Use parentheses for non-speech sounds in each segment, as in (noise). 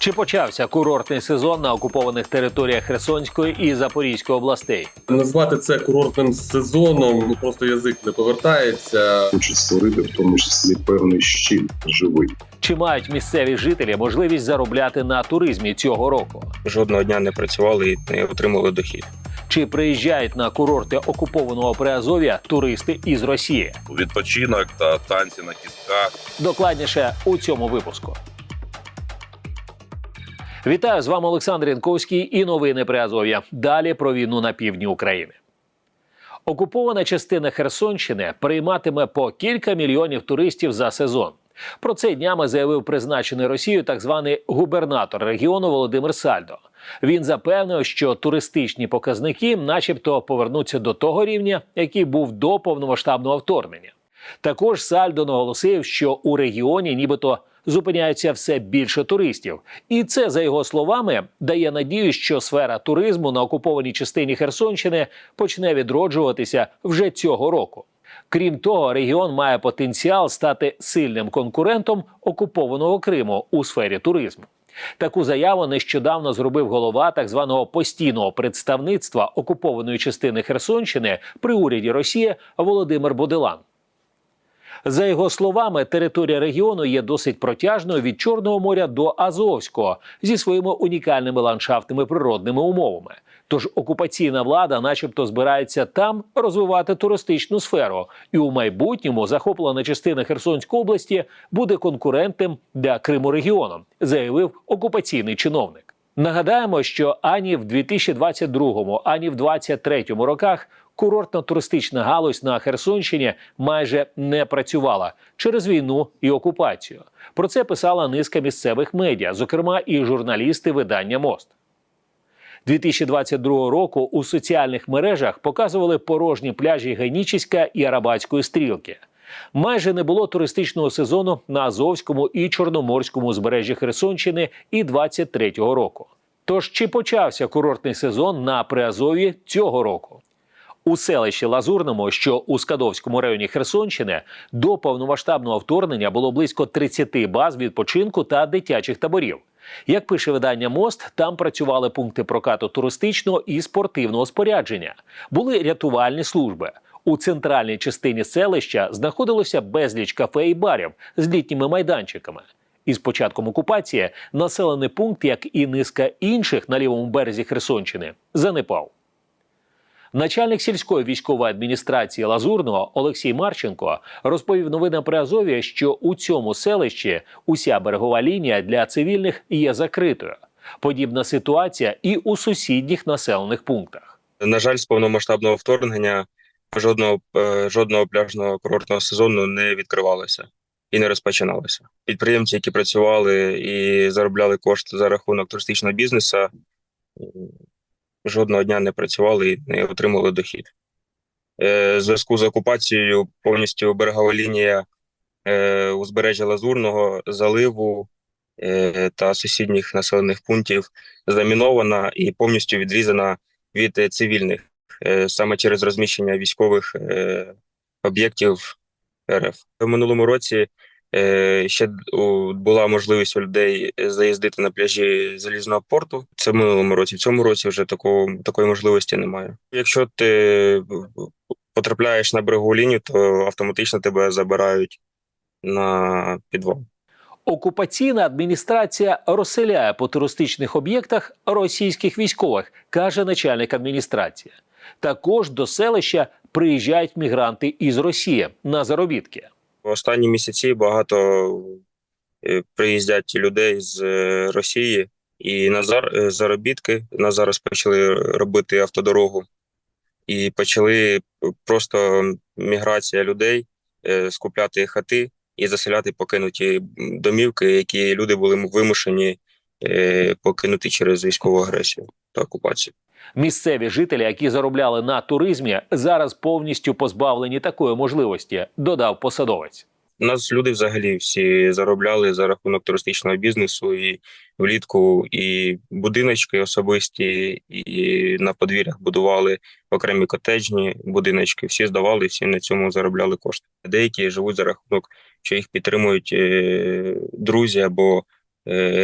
Чи почався курортний сезон на окупованих територіях Херсонської і Запорізької областей? Назвати це курортним сезоном ну просто язик не повертається. хочуть створити в тому числі певний щит живий. Чи мають місцеві жителі можливість заробляти на туризмі цього року? жодного дня не працювали і не отримали дохід. Чи приїжджають на курорти окупованого Приазов'я туристи із Росії? відпочинок та танці на кістках. Докладніше у цьому випуску. Вітаю з вами Олександр Янковський і новини Приазов'я. Далі про війну на півдні України. Окупована частина Херсонщини прийматиме по кілька мільйонів туристів за сезон. Про це днями заявив призначений Росією так званий губернатор регіону Володимир Сальдо. Він запевнив, що туристичні показники, начебто, повернуться до того рівня, який був до повномасштабного вторгнення. Також Сальдо наголосив, що у регіоні нібито зупиняється все більше туристів, і це, за його словами, дає надію, що сфера туризму на окупованій частині Херсонщини почне відроджуватися вже цього року. Крім того, регіон має потенціал стати сильним конкурентом окупованого Криму у сфері туризму. Таку заяву нещодавно зробив голова так званого постійного представництва окупованої частини Херсонщини при уряді Росії Володимир Бодилан. За його словами, територія регіону є досить протяжною від Чорного моря до Азовського зі своїми унікальними ландшафтними природними умовами. Тож окупаційна влада, начебто, збирається там розвивати туристичну сферу, і у майбутньому захоплена частина Херсонської області буде конкурентним для Криму регіоном, заявив окупаційний чиновник. Нагадаємо, що ані в 2022, ані в 2023 роках курортно-туристична галузь на Херсонщині майже не працювала через війну і окупацію. Про це писала низка місцевих медіа, зокрема і журналісти видання Мост. 2022 року у соціальних мережах показували порожні пляжі Генічіська і Арабатської стрілки. Майже не було туристичного сезону на Азовському і Чорноморському узбережжі Херсонщини і 23-го року. Тож чи почався курортний сезон на Приазов'ї цього року? У селищі Лазурному, що у Скадовському районі Херсонщини, до повномасштабного вторгнення було близько 30 баз відпочинку та дитячих таборів. Як пише видання Мост, там працювали пункти прокату туристичного і спортивного спорядження, були рятувальні служби. У центральній частині селища знаходилося безліч кафе і барів з літніми майданчиками. Із початком окупації населений пункт, як і низка інших на лівому березі Херсонщини, занепав. Начальник сільської військової адміністрації Лазурного Олексій Марченко розповів новинам при Азові, що у цьому селищі уся берегова лінія для цивільних є закритою. Подібна ситуація і у сусідніх населених пунктах. На жаль, з повномасштабного вторгнення жодного е, жодного пляжного курортного сезону не відкривалося і не розпочиналося. Підприємці, які працювали і заробляли кошти за рахунок туристичного бізнесу, жодного дня не працювали і не отримали дохід. Е, зв'язку з окупацією повністю берегова лінія е, узбережжя Лазурного, заливу е, та сусідніх населених пунктів замінована і повністю відрізана від е, цивільних е, саме через розміщення військових е, об'єктів РФ. В минулому році е, ще була можливість у людей заїздити на пляжі залізного порту. Це в минулому році. В цьому році вже такого такої можливості немає. Якщо ти потрапляєш на берегову лінію, то автоматично тебе забирають на підвал. Окупаційна адміністрація розселяє по туристичних об'єктах російських військових, каже начальник адміністрації. Також до селища приїжджають мігранти із Росії на заробітки. Останні місяці багато е, приїздять людей з е, Росії і на зар- е, заробітки. На зараз почали робити автодорогу і почали просто міграція людей, скупляти хати і заселяти покинуті домівки, які люди були вимушені покинути через військову агресію та окупацію. Місцеві жителі, які заробляли на туризмі, зараз повністю позбавлені такої можливості, додав посадовець. У нас люди взагалі всі заробляли за рахунок туристичного бізнесу і влітку і будиночки особисті, і на подвір'ях будували окремі котеджні будиночки. Всі здавали, всі на цьому заробляли кошти. Деякі живуть за рахунок, що їх підтримують е, друзі або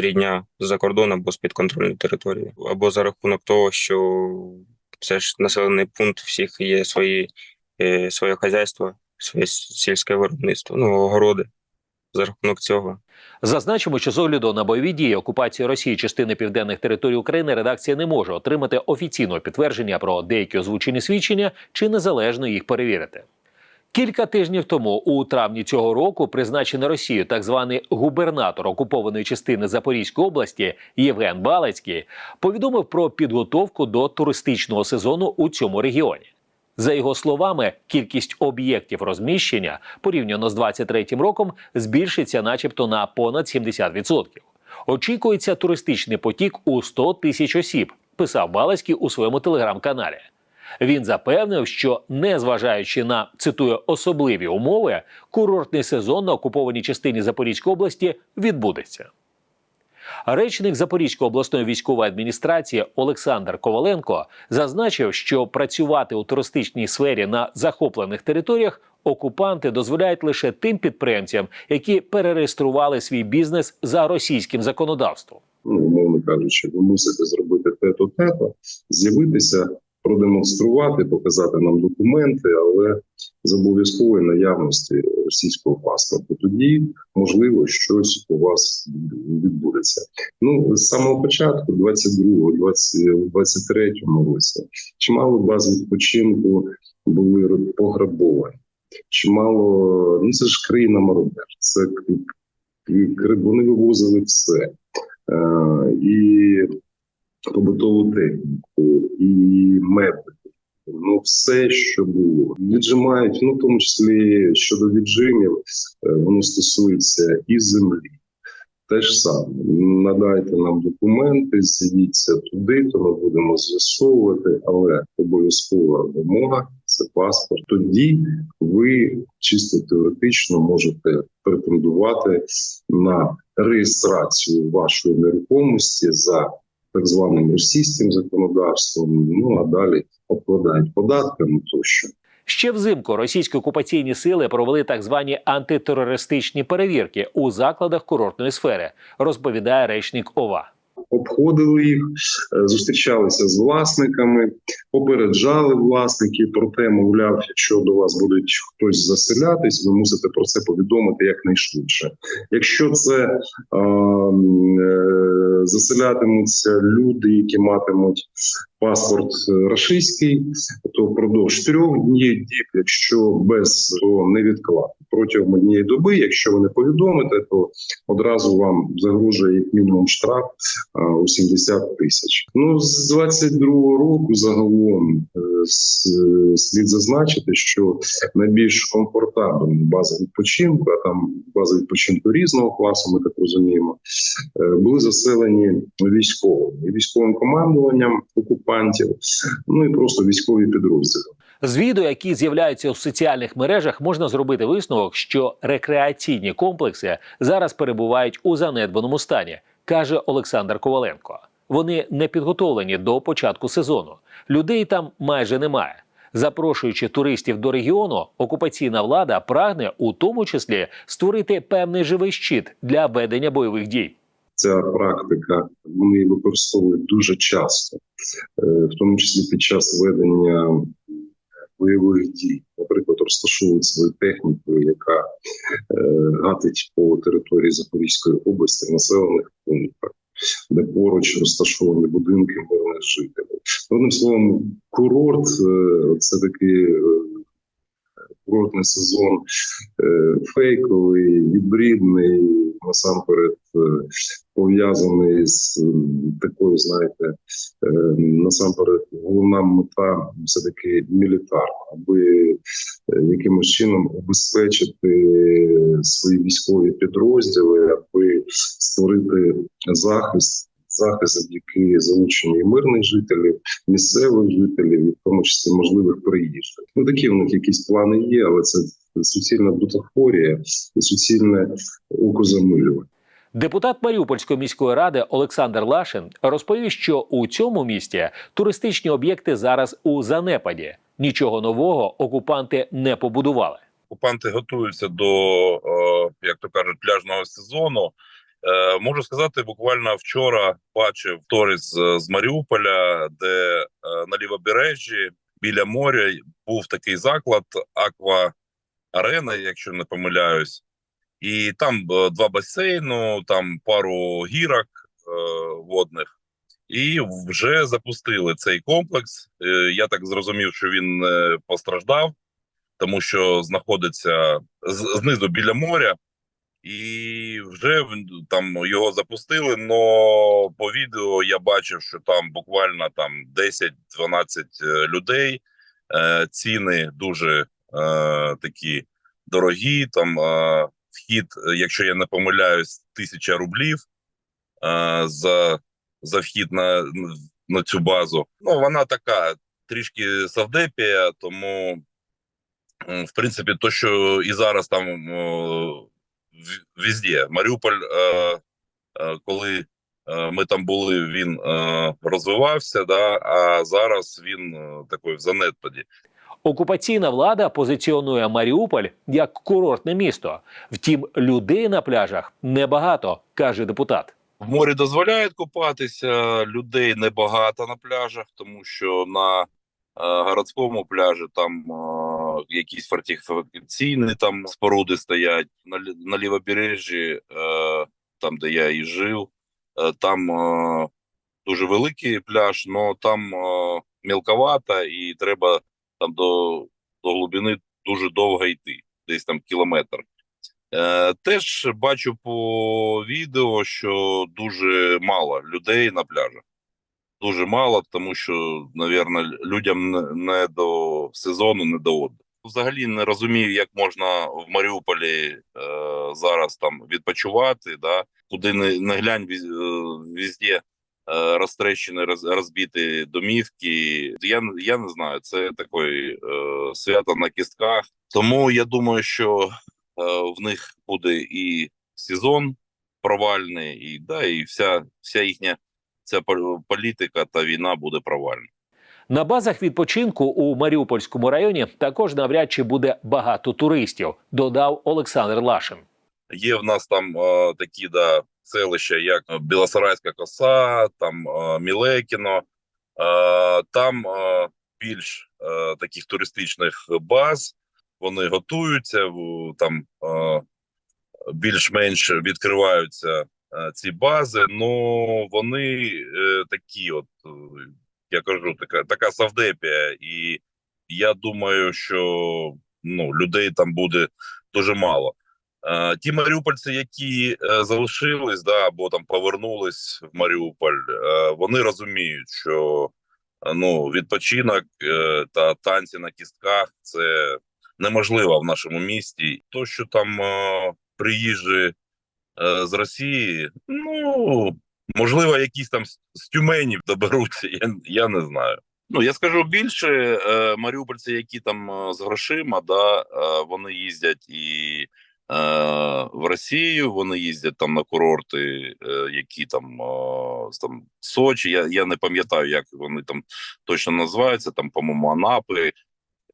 рідня з-за кордону або з підконтрольної території, або за рахунок того, що це ж населений пункт, всіх є свої, е, своє хазяйство, своє сільське виробництво, ну, огороди. За рахунок цього Зазначимо, що з огляду на бойові дії окупації Росії частини південних територій України редакція не може отримати офіційного підтвердження про деякі озвучені свідчення чи незалежно їх перевірити. Кілька тижнів тому, у травні цього року, призначений Росією так званий губернатор окупованої частини Запорізької області Євген Балецький повідомив про підготовку до туристичного сезону у цьому регіоні. За його словами, кількість об'єктів розміщення порівняно з 23 роком збільшиться, начебто, на понад 70%. Очікується туристичний потік у 100 тисяч осіб, писав Балацький у своєму телеграм-каналі. Він запевнив, що незважаючи на цитую особливі умови, курортний сезон на окупованій частині Запорізької області відбудеться. Речник Запорізької обласної військової адміністрації Олександр Коваленко зазначив, що працювати у туристичній сфері на захоплених територіях окупанти дозволяють лише тим підприємцям, які перереєстрували свій бізнес за російським законодавством. Ну, умовно кажучи, ви мусите зробити те-то, те-то, з'явитися, продемонструвати, показати нам документи, але з обов'язкової наявності російського паспорту. Тоді можливо щось у вас відбудеться. Ну з самого початку, 22-го, 20, 23 році, чимало баз відпочинку були пограбовані. Чимало, ну це ж країна мародер. Це вони вивозили все. Е, і побутову техніку, і меблі. Ну, все, що було. Віджимають, ну, в тому числі щодо віджимів, е, воно стосується і землі. Те ж саме. Надайте нам документи, з'їдьте туди, то ми будемо з'ясовувати, але обов'язкова вимога це паспорт. Тоді ви чисто теоретично можете претендувати на реєстрацію вашої нерухомості за так званим російським законодавством. Ну а далі обкладають податками тощо. Ще взимку російські окупаційні сили провели так звані антитерористичні перевірки у закладах курортної сфери, розповідає речник ОВА. Обходили їх, е, зустрічалися з власниками, попереджали власників про те, мовляв, якщо до вас буде хтось заселятись, ви мусите про це повідомити якнайшвидше. Якщо це е, е, заселятимуться люди, які матимуть паспорт е, рашистський, то впродовж трьох днів діб, якщо без то невідкладно. Протягом однієї доби, якщо ви не повідомите, то одразу вам загрожує як мінімум штраф у 70 тисяч. Ну з 22-го року загалом е, слід зазначити, що найбільш комфортабельні бази відпочинку, а там бази відпочинку різного класу, ми так розуміємо, е, були заселені військовими військовим командуванням окупантів, ну і просто військові підрозділи. З відео, які з'являються у соціальних мережах, можна зробити висновок, що рекреаційні комплекси зараз перебувають у занедбаному стані, каже Олександр Коваленко. Вони не підготовлені до початку сезону. Людей там майже немає. Запрошуючи туристів до регіону, окупаційна влада прагне у тому числі створити певний живий щит для ведення бойових дій. Ця практика вони використовують дуже часто, е, в тому числі під час ведення бойових дій. Наприклад, розташовують свою техніку, яка е, гатить по території Запорізької області в населених пунктах, де поруч розташовані будинки мирних жителів. Одним словом, курорт е, це такий е, курортний сезон е, фейковий, гібридний, насамперед пов'язаний з такою, знаєте, е, насамперед головна мета все таки мілітарна, аби е, якимось чином обезпечити свої військові підрозділи, аби створити захист. Захист завдяки залученню і мирних жителів, місцевих жителів, і в тому числі можливих приїжджих. Ну такі в них якісь плани є, але це суцільна бутафорія і суцільне окозамилювання. Депутат Маріупольської міської ради Олександр Лашин розповів, що у цьому місті туристичні об'єкти зараз у занепаді. Нічого нового окупанти не побудували. Окупанти готуються до, е, як то кажуть, пляжного сезону. Е, можу сказати, буквально вчора бачив сторіс з, з Маріуполя, де е, на лівобережжі біля моря був такий заклад Аква Арена, якщо не помиляюсь, і там е, два басейну, там пару гірок е, водних. І вже запустили цей комплекс. Е, Я так зрозумів, що він не постраждав, тому що знаходиться з- знизу біля моря, і вже там його запустили. Но по відео я бачив, що там буквально там 10-12 е, людей. Е, Ціни дуже е, такі дорогі. Там е, вхід, е, якщо я не помиляюсь, тисяча рублів е, за за вхід на, на цю базу. Ну, вона така трішки савдепія, тому, в принципі, то, що і зараз там везде. Маріуполь, е, коли ми там були, він розвивався, да, а зараз він такий в занепаді. Окупаційна влада позиціонує Маріуполь як курортне місто. Втім, людей на пляжах небагато, каже депутат. В морі дозволяють купатися, людей небагато на пляжах, тому що на е, городському пляжі там е, якісь фортифікаційні там споруди стоять. На, на лівобережжі, е, там де я і жив, е, там е, дуже великий пляж, але там е, мілковато і треба там до, до глибини дуже довго йти, десь там кілометр. Е, теж бачу по відео, що дуже мало людей на пляжах. Дуже мало, тому що, напевно, людям не- до сезону, не до отдиху. Взагалі не розумію, як можна в Маріуполі е, зараз там відпочивати, да? куди не, не глянь, віз- е, везде е, розтрещені, роз, розбиті домівки. Я, я не знаю, це таке е, свято на кістках. Тому я думаю, що е, в них буде і сезон провальний, і да, і вся, вся їхня ця пол- політика та війна буде провальна. На базах відпочинку у Маріупольському районі також навряд чи буде багато туристів, додав Олександр Лашин. Є в нас там е, такі да, селища, як Білосарайська коса, там е, Мілекіно. Е, там е, більш таких туристичних баз. Вони готуються, там більш-менш відкриваються ці бази. Ну вони такі, от я кажу, така, така савдепія, і я думаю, що ну, людей там буде дуже мало. Е, Ті маріупольці, які е, залишились, да, або там повернулись в Маріуполь, е, вони розуміють, що ну, відпочинок та танці на кістках це неможливо в нашому місті. То, що там приїжджі з Росії, ну можливо, якісь там з- з Тюмені доберуться, я, я не знаю. Ну я скажу більше, маріупольці, які там з грошима, да, вони їздять і в Росію, вони їздять там на курорти, е, які там, е, там Сочі. Я, я не пам'ятаю, як вони там точно називаються, там, по-моєму, Анапи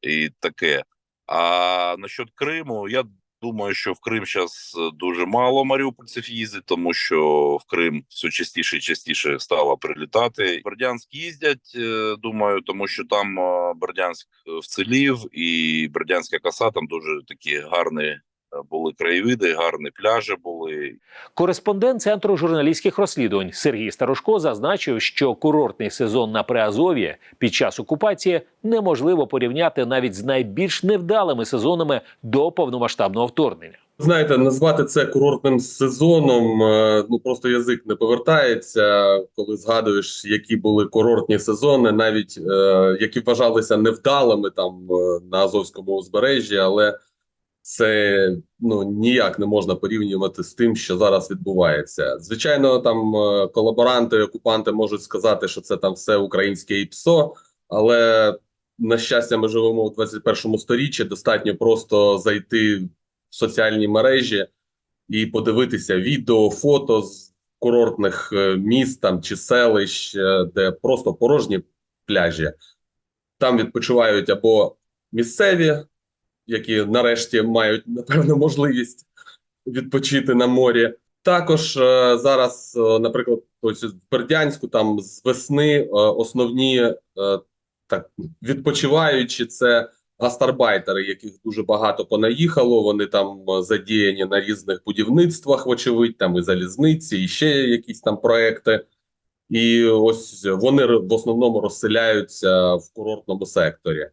і таке. А насчет Криму, я думаю, що в Крим зараз дуже мало маріупольців їздить, тому що в Крим все частіше і частіше стало прилітати. Бердянськ їздять, е, думаю, тому що там е, Бердянськ вцелів, і Бердянська коса там дуже такі гарні е, були краєвиди, гарні пляжі були. Кореспондент центру журналістських розслідувань Сергій Старушко зазначив, що курортний сезон на Приазов'ї під час окупації неможливо порівняти навіть з найбільш невдалими сезонами до повномасштабного вторгнення. Знаєте, назвати це курортним сезоном, е, ну просто язик не повертається, коли згадуєш, які були курортні сезони, навіть е, які вважалися невдалими там е, на Азовському узбережжі, але це ну ніяк не можна порівнювати з тим, що зараз відбувається. Звичайно, там е, колаборанти, окупанти можуть сказати, що це там все українське і ПСО, але на щастя, ми живемо у 21 сторіччі. Достатньо просто зайти в соціальні мережі і подивитися відео, фото з курортних е, міст там чи селищ, е, де просто порожні пляжі. Там відпочивають або місцеві, які нарешті мають напевно можливість відпочити на морі, Також е, зараз, е, наприклад, ось в Бердянську там з весни е, основні так відпочиваючі це гастарбайтери, яких дуже багато понаїхало. Вони там задіяні на різних будівництвах, вочевидь, там і залізниці, і ще якісь там проекти. І ось вони в основному розселяються в курортному секторі.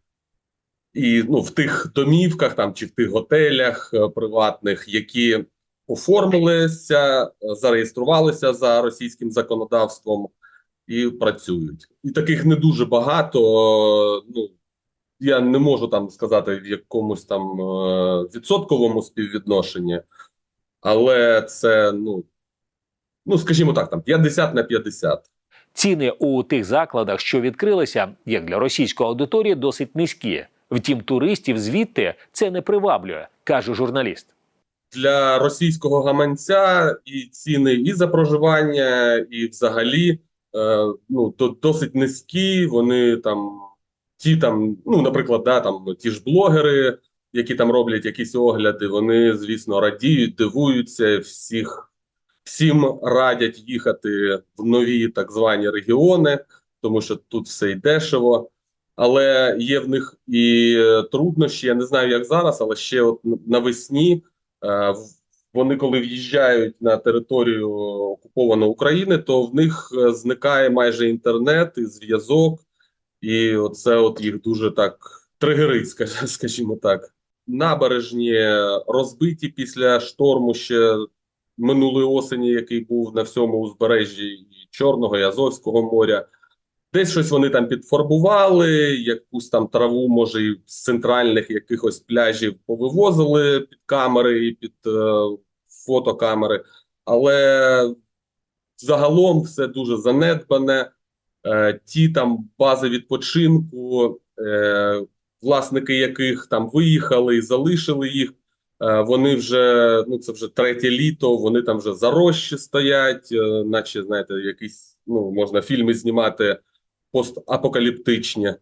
І ну, в тих домівках там чи в тих готелях е, приватних, які оформилися, е, зареєструвалися за російським законодавством і працюють. І таких не дуже багато. е, Ну я не можу там сказати в якомусь там відсотковому співвідношенні, але це ну, ну скажімо так, там 50 на 50. Ціни у тих закладах, що відкрилися, як для російської аудиторії, досить низькі. Втім, туристів звідти це не приваблює, каже журналіст. для російського гаманця і ціни і за проживання, і взагалі е, ну, до, досить низькі. Вони там, ті там, ну, наприклад, да, там ті ж блогери, які там роблять якісь огляди, вони, звісно, радіють, дивуються, всіх, всім радять їхати в нові так звані регіони, тому що тут все й дешево. Але є в них і е, труднощі. Я не знаю, як зараз, але ще от навесні Е, Вони, коли в'їжджають на територію окупованої України, то в них е, зникає майже інтернет і зв'язок, і оце от їх дуже так тригерить, (laughs) скажімо так. Набережні розбиті після шторму ще минулої осені, який був на всьому узбережжі Чорного і Азовського моря. Десь щось вони там підфарбували, якусь там траву, може, і з центральних якихось пляжів повивозили під камери і під е, фотокамери, але загалом все дуже занедбане. Е, ті там бази відпочинку, е, власники яких там виїхали і залишили їх. Е, вони вже ну це вже третє літо. Вони там вже зарощі стоять, е, наче знаєте, якісь ну можна фільми знімати постапокаліптичні.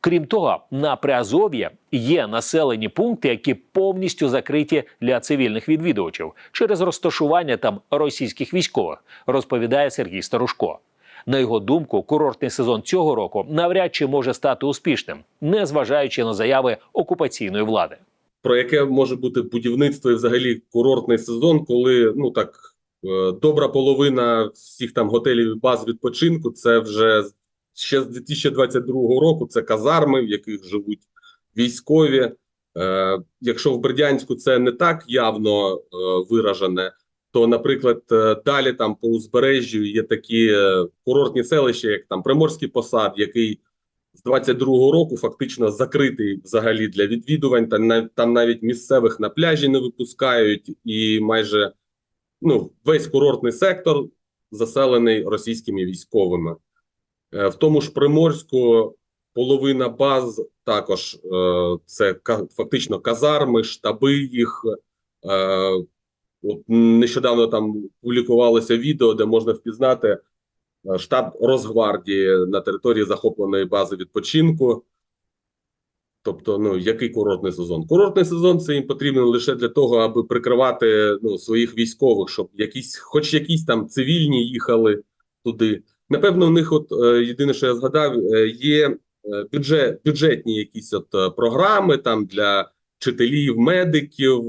Крім того, на Приазов'ї є населені пункти, які повністю закриті для цивільних відвідувачів через розташування там російських військових, розповідає Сергій Старушко. На його думку, курортний сезон цього року навряд чи може стати успішним, незважаючи на заяви окупаційної влади. про яке може бути будівництво і взагалі курортний сезон, коли ну так е, добра половина всіх там готелів і баз відпочинку це вже ще з 2022 року. Це казарми, в яких живуть військові. Е, якщо в Бердянську це не так явно е, виражене, то, наприклад, е, далі там по узбережжю є такі е, курортні селища, як там Приморський посад, який з 22-го року фактично закритий взагалі для відвідувань. Там, нав- там навіть місцевих на пляжі не випускають, і майже ну, весь курортний сектор заселений російськими військовими. Е, В тому ж Приморську половина баз також е, це фактично казарми, штаби їх. Е, От нещодавно там публікувалося відео, де можна впізнати штаб Росгвардії на території захопленої бази відпочинку. Тобто, ну який курортний сезон? Курортний сезон це їм потрібен лише для того, аби прикривати ну, своїх військових, щоб якісь, хоч якісь там цивільні їхали туди. Напевно, у них, от е, єдине, що я згадав, е, є е, бюджет, бюджетні якісь от програми там для вчителів, медиків,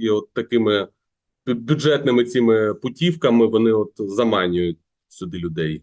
і от такими бюджетними цими путівками вони от заманюють сюди людей.